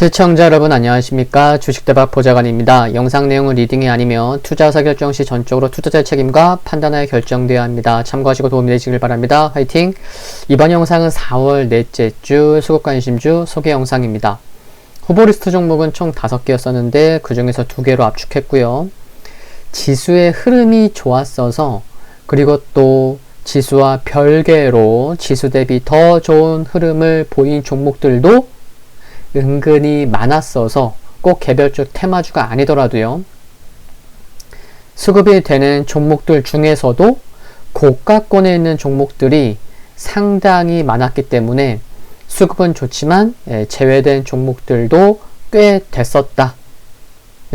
시청자 여러분 안녕하십니까 주식대박 보좌관입니다. 영상 내용은 리딩이 아니며 투자 의사 결정 시 전적으로 투자자의 책임과 판단하여 결정되어야 합니다. 참고하시고 도움이 되시길 바랍니다. 화이팅! 이번 영상은 4월 넷째 주 수급 관심주 소개 영상입니다. 후보 리스트 종목은 총 5개였었는데 그 중에서 2개로 압축했고요. 지수의 흐름이 좋았어서 그리고 또 지수와 별개로 지수 대비 더 좋은 흐름을 보인 종목들도 은근히 많았어서 꼭 개별적 테마주가 아니더라도요. 수급이 되는 종목들 중에서도 고가권에 있는 종목들이 상당히 많았기 때문에 수급은 좋지만 예, 제외된 종목들도 꽤 됐었다는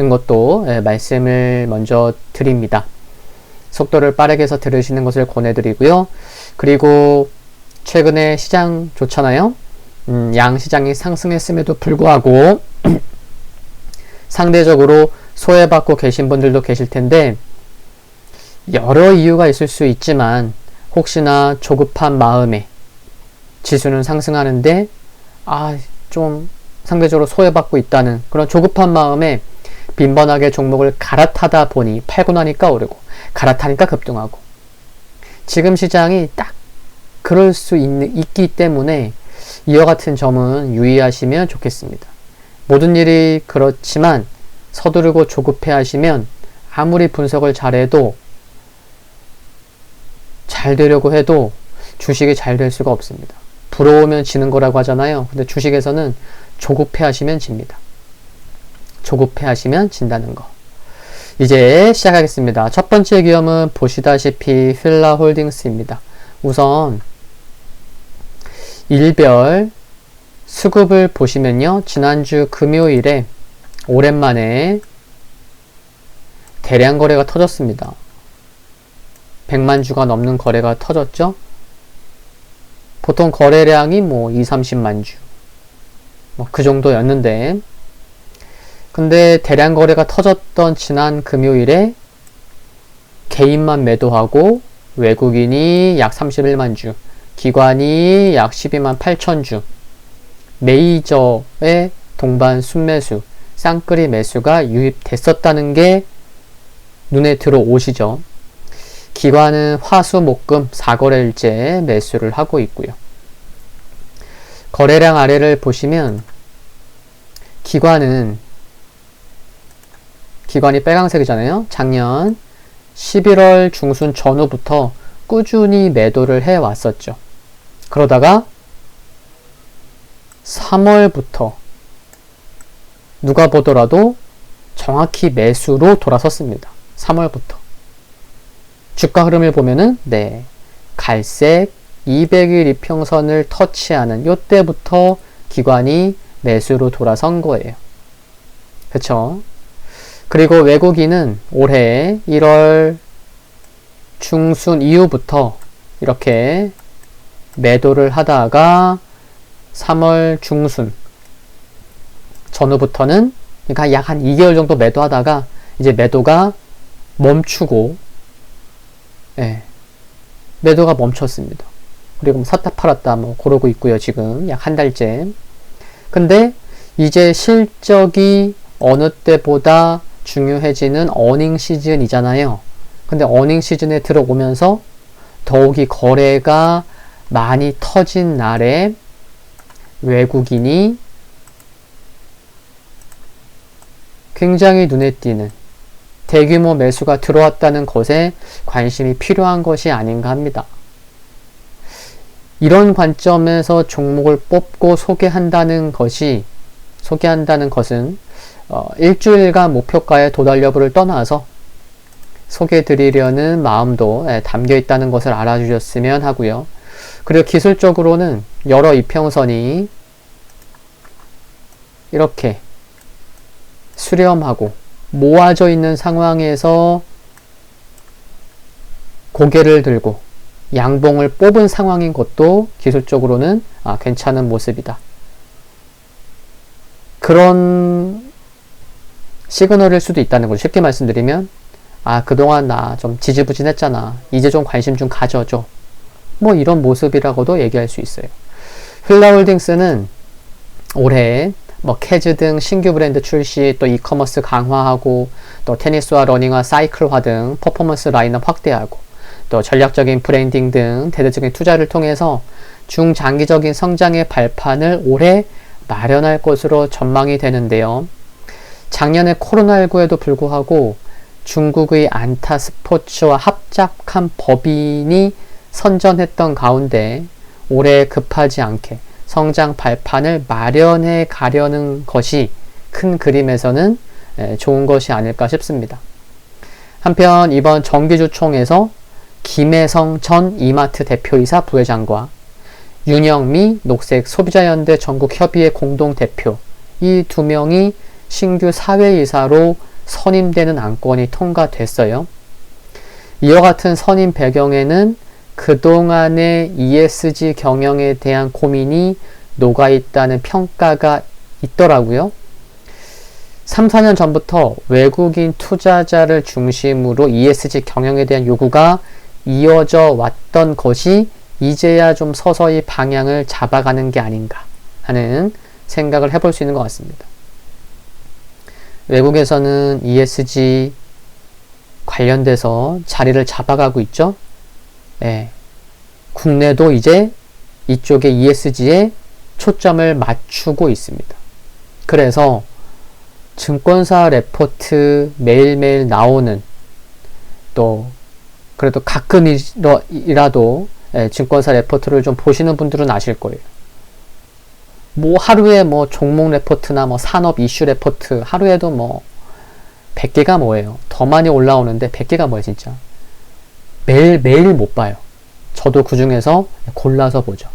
것도 예, 말씀을 먼저 드립니다. 속도를 빠르게 해서 들으시는 것을 권해드리고요. 그리고 최근에 시장 좋잖아요. 음, 양 시장이 상승했음에도 불구하고 상대적으로 소외받고 계신 분들도 계실 텐데 여러 이유가 있을 수 있지만 혹시나 조급한 마음에 지수는 상승하는데 아 좀 상대적으로 소외받고 있다는 그런 조급한 마음에 빈번하게 종목을 갈아타다 보니 팔고 나니까 오르고 갈아타니까 급등하고. 지금 시장이 딱 그럴 수 있, 있기 때문에 이와 같은 점은 유의하시면 좋겠습니다. 모든 일이 그렇지만 서두르고 조급해 하시면 아무리 분석을 잘해도 잘 되려고 해도 주식이 잘 될 수가 없습니다. 부러우면 지는 거라고 하잖아요. 근데 주식에서는 조급해 하시면 집니다. 조급해 하시면 진다는 거. 이제 시작하겠습니다. 첫 번째 기업은 보시다시피 필라 홀딩스입니다. 우선 일별 수급을 보시면요. 지난주 금요일에 오랜만에 대량 거래가 터졌습니다. 100만 주가 넘는 거래가 터졌죠. 보통 거래량이 뭐 2, 30만 주. 뭐 그 정도였는데 근데 대량 거래가 터졌던 지난 금요일에 개인만 매도하고 외국인이 약 31만 주, 기관이 약 12만 8천 주, 메이저의 동반 순매수, 쌍끌이 매수가 유입됐었다는 게 눈에 들어오시죠. 기관은 화수, 목금, 4거래일째 매수를 하고 있고요. 거래량 아래를 보시면 기관은 기관이 빨강색이잖아요. 작년 11월 중순 전후부터 꾸준히 매도를 해 왔었죠. 그러다가 3월부터 누가 보더라도 정확히 매수로 돌아섰습니다. 3월부터. 주가 흐름을 보면은, 네. 갈색 200일 이평선을 터치하는 요때부터 기관이 매수로 돌아선 거예요. 그쵸? 그리고 외국인은 올해 1월 중순 이후부터 이렇게 매도를 하다가 3월 중순 전후부터는 그러니까 약 한 2개월 정도 매도하다가 이제 매도가 멈추고 예, 매도가 멈췄습니다. 그리고 뭐 샀다 팔았다 뭐 그러고 있고요. 지금 약 한 달째. 근데 이제 실적이 어느 때보다 중요해지는 어닝 시즌이잖아요. 근데 어닝 시즌에 들어오면서 더욱이 거래가 많이 터진 날에 외국인이 굉장히 눈에 띄는 대규모 매수가 들어왔다는 것에 관심이 필요한 것이 아닌가 합니다. 이런 관점에서 종목을 뽑고 소개한다는 것이 소개한다는 것은 어, 일주일간 목표가의 도달 여부를 떠나서 소개해 드리려는 마음도 예, 담겨 있다는 것을 알아주셨으면 하고요. 그리고 기술적으로는 여러 이평선이 이렇게 수렴하고 모아져 있는 상황에서 고개를 들고 양봉을 뽑은 상황인 것도 기술적으로는 아, 괜찮은 모습이다. 그런 시그널일 수도 있다는 걸 쉽게 말씀드리면 아 그동안 나 좀 지지부진했잖아. 이제 좀 관심 좀 가져줘. 뭐 이런 모습이라고도 얘기할 수 있어요. 휠라홀딩스는 올해 뭐 캐즈 등 신규 브랜드 출시, 또 이커머스 강화하고, 또 테니스와 러닝화, 사이클화 등 퍼포먼스 라인업 확대하고, 또 전략적인 브랜딩 등 대대적인 투자를 통해서 중장기적인 성장의 발판을 올해 마련할 것으로 전망이 되는데요. 작년에 코로나19에도 불구하고 중국의 안타 스포츠와 합작한 법인이 선전했던 가운데 올해 급하지 않게 성장 발판을 마련해 가려는 것이 큰 그림에서는 좋은 것이 아닐까 싶습니다. 한편 이번 정기주총에서 김혜성 전 이마트 대표이사 부회장과 윤영미 녹색 소비자연대 전국협의회 공동대표 이 두 명이 신규 사회이사로 선임되는 안건이 통과됐어요. 이와 같은 선임 배경에는 그동안의 ESG 경영에 대한 고민이 녹아있다는 평가가 있더라고요. 3, 4년 전부터 외국인 투자자를 중심으로 ESG 경영에 대한 요구가 이어져 왔던 것이 이제야 좀 서서히 방향을 잡아가는 게 아닌가 하는 생각을 해볼 수 있는 것 같습니다. 외국에서는 ESG 관련돼서 자리를 잡아가고 있죠. 예. 국내도 이제 이쪽에 ESG에 초점을 맞추고 있습니다. 그래서 증권사 레포트 매일매일 나오는 또 그래도 가끔이라도 예, 증권사 레포트를 좀 보시는 분들은 아실 거예요. 뭐 하루에 뭐 종목 레포트나 뭐 산업 이슈 레포트 하루에도 뭐 100개가 뭐예요. 더 많이 올라오는데 100개가 뭐예요, 진짜. 매일 매일 못 봐요. 저도 그 중에서 골라서 보죠.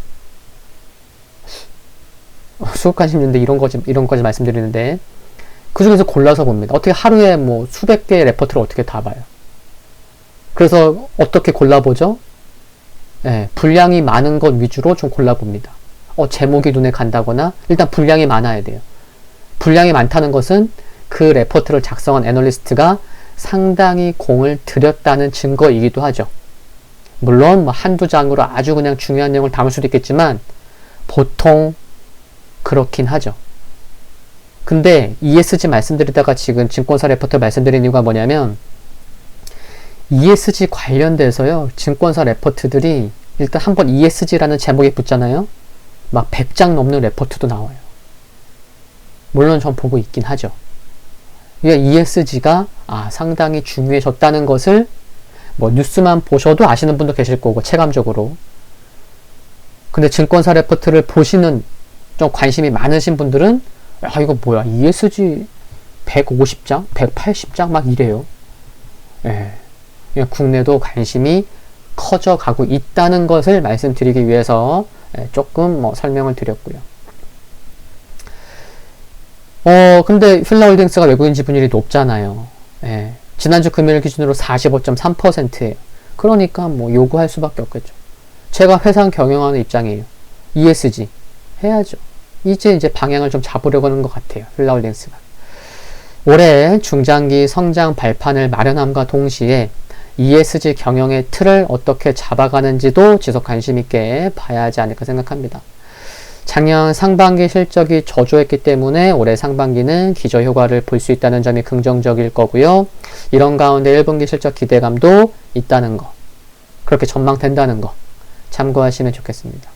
수업 관심인데 이런 거지 이런 거지 말씀드리는데 그 중에서 골라서 봅니다. 어떻게 하루에 뭐 수백 개의 레포트를 어떻게 다 봐요? 그래서 어떻게 골라보죠? 예, 분량이 많은 것 위주로 좀 골라봅니다. 어, 제목이 눈에 간다거나 일단 분량이 많아야 돼요. 분량이 많다는 것은 그 레포트를 작성한 애널리스트가 상당히 공을 들였다는 증거이기도 하죠. 물론 뭐 한두 장으로 아주 그냥 중요한 내용을 담을 수도 있겠지만 보통 그렇긴 하죠. 근데 ESG 말씀드리다가 지금 증권사 레포트 말씀드린 이유가 뭐냐면 ESG 관련돼서요. 증권사 레포트들이 일단 한번 ESG라는 제목에 붙잖아요. 막 100장 넘는 레포트도 나와요. 물론 전 보고 있긴 하죠. 이게 ESG가 아, 상당히 중요해졌다는 것을 뭐 뉴스만 보셔도 아시는 분도 계실 거고 체감적으로. 근데 증권사 레포트를 보시는 좀 관심이 많으신 분들은 아 이거 뭐야 ESG 150장, 180장 막 이래요. 예. 국내도 관심이 커져가고 있다는 것을 말씀드리기 위해서 예, 조금 뭐 설명을 드렸고요. 어, 근데 필라홀딩스가 외국인 지분율이 높잖아요. 예, 지난주 금요일 기준으로 45.3%예요. 그러니까 뭐 요구할 수밖에 없겠죠. 제가 회사 경영하는 입장이에요. ESG 해야죠. 이제 이제 방향을 좀 잡으려고 하는 것 같아요. 필라홀딩스가. 올해 중장기 성장 발판을 마련함과 동시에 ESG 경영의 틀을 어떻게 잡아가는지도 지속 관심 있게 봐야 하지 않을까 생각합니다. 작년 상반기 실적이 저조했기 때문에 올해 상반기는 기저 효과를 볼 수 있다는 점이 긍정적일 거고요. 이런 가운데 1분기 실적 기대감도 있다는 거. 그렇게 전망된다는 거. 참고하시면 좋겠습니다.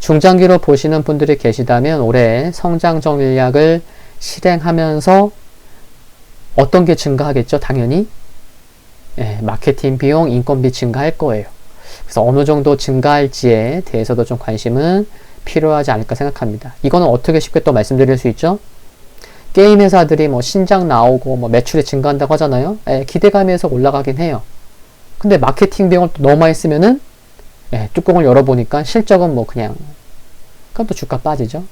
중장기로 보시는 분들이 계시다면 올해 성장 전략을 실행하면서 어떤 게 증가하겠죠? 당연히 예, 마케팅 비용, 인건비 증가할 거예요. 그래서 어느 정도 증가할지에 대해서도 좀 관심은 필요하지 않을까 생각합니다. 이거는 어떻게 쉽게 또 말씀드릴 수 있죠? 게임 회사들이 뭐 신작 나오고 뭐 매출이 증가한다고 하잖아요. 예, 기대감에서 올라가긴 해요. 근데 마케팅 비용을 또 너무 많이 쓰면은 예, 뚜껑을 열어보니까 실적은 뭐 그냥 그럼 또 주가 빠지죠.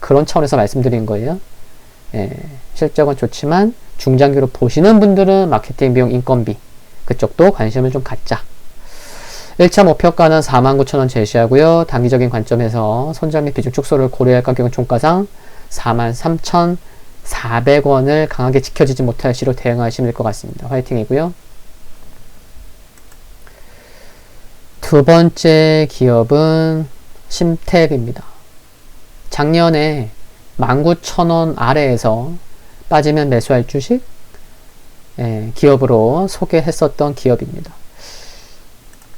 그런 차원에서 말씀드린 거예요. 예, 실적은 좋지만 중장기로 보시는 분들은 마케팅 비용, 인건비 그쪽도 관심을 좀 갖자. 1차 목표가는 49,000원 제시하고요. 단기적인 관점에서 손절 및 비중 축소를 고려할 가격은 종가상 43,400원을 강하게 지켜지지 못할 시로 대응하시면 될 것 같습니다. 화이팅이고요. 두 번째 기업은 심택입니다. 작년에 19,000원 아래에서 빠지면 매수할 주식 예, 기업으로 소개했었던 기업입니다.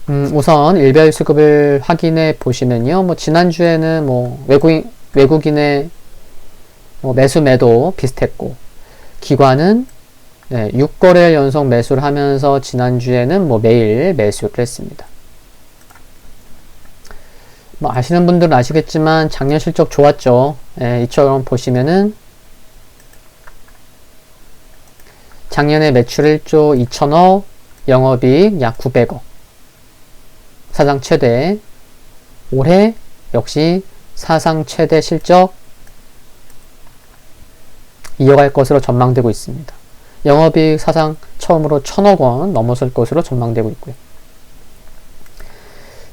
음, 우선 일별 수급을 확인해 보시면요. 뭐 지난주에는 뭐 외국인 외국인의 뭐 매수 매도 비슷했고 기관은 네, 6거래일 연속 매수를 하면서 지난주에는 뭐 매일 매수를 했습니다. 뭐 아시는 분들은 아시겠지만 작년 실적 좋았죠. 예, 이처럼 보시면은 작년에 매출 1조 2천억, 영업이익 약 900억. 사상 최대. 올해 역시 사상 최대 실적 이어갈 것으로 전망되고 있습니다. 영업이익 사상 처음으로 천억 원 넘어설 것으로 전망되고 있고요.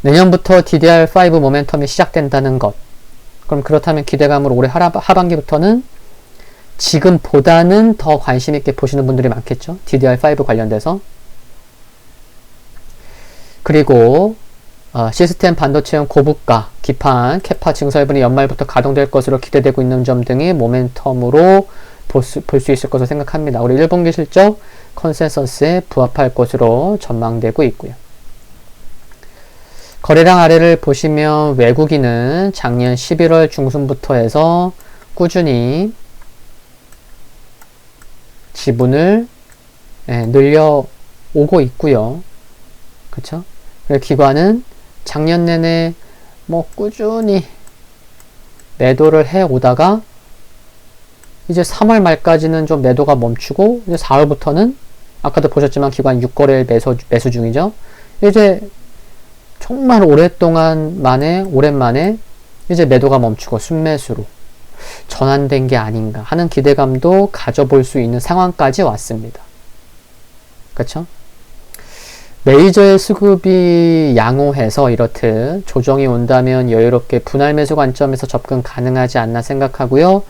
내년부터 DDR5 모멘텀이 시작된다는 것. 그럼 그렇다면 기대감으로 올해 하반기부터는 지금보다는 더 관심 있게 보시는 분들이 많겠죠. DDR5 관련돼서. 그리고 어, 시스템 반도체용 고부가, 기판, 캐파 증설분이 연말부터 가동될 것으로 기대되고 있는 점 등이 모멘텀으로 볼수 있을 것으로 생각합니다. 우리 1분기 실적 컨센서스에 부합할 것으로 전망되고 있고요. 거래량 아래를 보시면 외국인은 작년 11월 중순부터 해서 꾸준히 지분을 예, 늘려오고 있고요. 그쵸? 기관은 작년 내내 뭐 꾸준히 매도를 해 오다가 이제 3월 말까지는 좀 매도가 멈추고 이제 4월부터는 아까도 보셨지만 기관 6거래일 매수, 매수 중이죠. 이제 정말 오랫동안 만에 오랜만에 이제 매도가 멈추고 순매수로 전환된 게 아닌가 하는 기대감도 가져볼 수 있는 상황까지 왔습니다. 그렇죠? 메이저의 수급이 양호해서 이렇듯 조정이 온다면 여유롭게 분할 매수 관점에서 접근 가능하지 않나 생각하고요.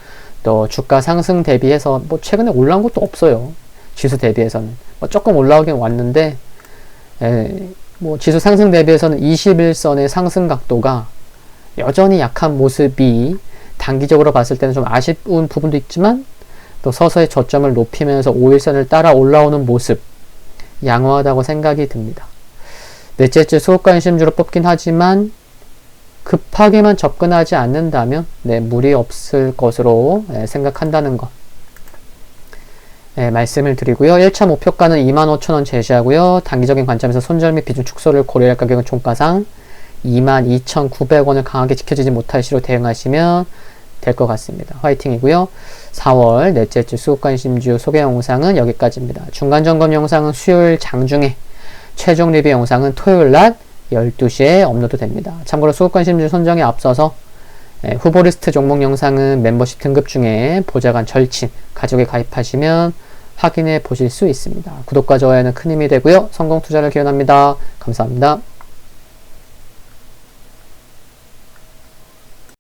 또 주가 상승 대비해서 뭐 최근에 올라온 것도 없어요. 지수 대비해서는 뭐 조금 올라오긴 왔는데 에, 뭐 지수 상승 대비해서는 21선의 상승 각도가 여전히 약한 모습이 단기적으로 봤을 때는 좀 아쉬운 부분도 있지만 또 서서히 저점을 높이면서 5일선을 따라 올라오는 모습 양호하다고 생각이 듭니다. 넷째 주 수급 관심주로 뽑긴 하지만 급하게만 접근하지 않는다면 네, 무리 없을 것으로 네, 생각한다는 것 네, 말씀을 드리고요. 1차 목표가는 25,000원 제시하고요. 단기적인 관점에서 손절 및 비중 축소를 고려할 가격은 총가상 22,900원을 강하게 지켜지지 못할 시로 대응하시면 될 것 같습니다. 화이팅이고요. 4월 넷째 주 수급관심주 소개 영상은 여기까지입니다. 중간 점검 영상은 수요일 장중에 최종 리뷰 영상은 토요일 낮 12시에 업로드 됩니다. 참고로 수급관심주 선정에 앞서서 예, 후보 리스트 종목 영상은 멤버십 등급 중에 보좌관 절친 가족에 가입하시면 확인해 보실 수 있습니다. 구독과 좋아요는 큰 힘이 되고요. 성공 투자를 기원합니다. 감사합니다.